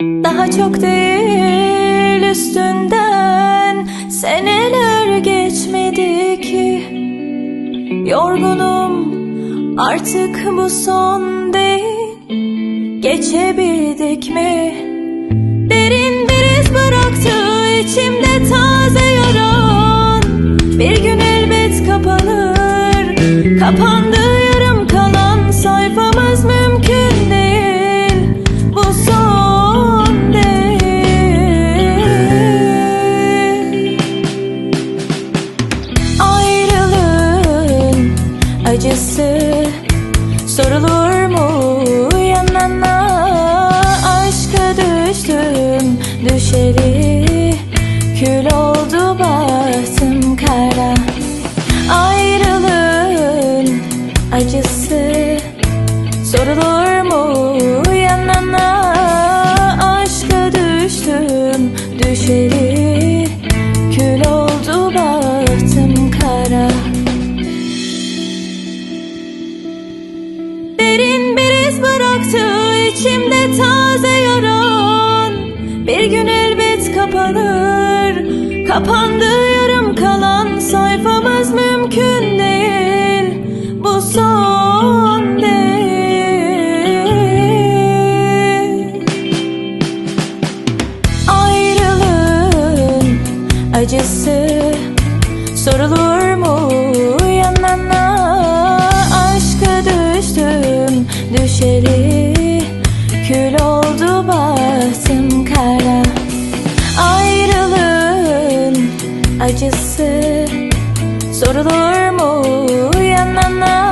Daha çok değil üstünden. Seneler geçmedi ki. Yorgunum artık bu son değil. Geçebildik mi? Derin bir iz bıraktı içimde taze yaran Bir gün elbet kapanır Kapandı acısı sorulur mu? Yanana Aşka düştüm düşeri kül oldu bahtım kara. Ayrılığın acısı sorulur mu? Yanana Aşka düştüm düşeri bıraktı içimde taze yaran. Bir gün elbet kapanır Kapandı yarım kalan. Sayfamız mümkün değil Bu son değil. Ayrılığın acısı sorulur mu? Yanana kül oldu bahtım kara. Ayrılığın acısı. Sorulur mu yanana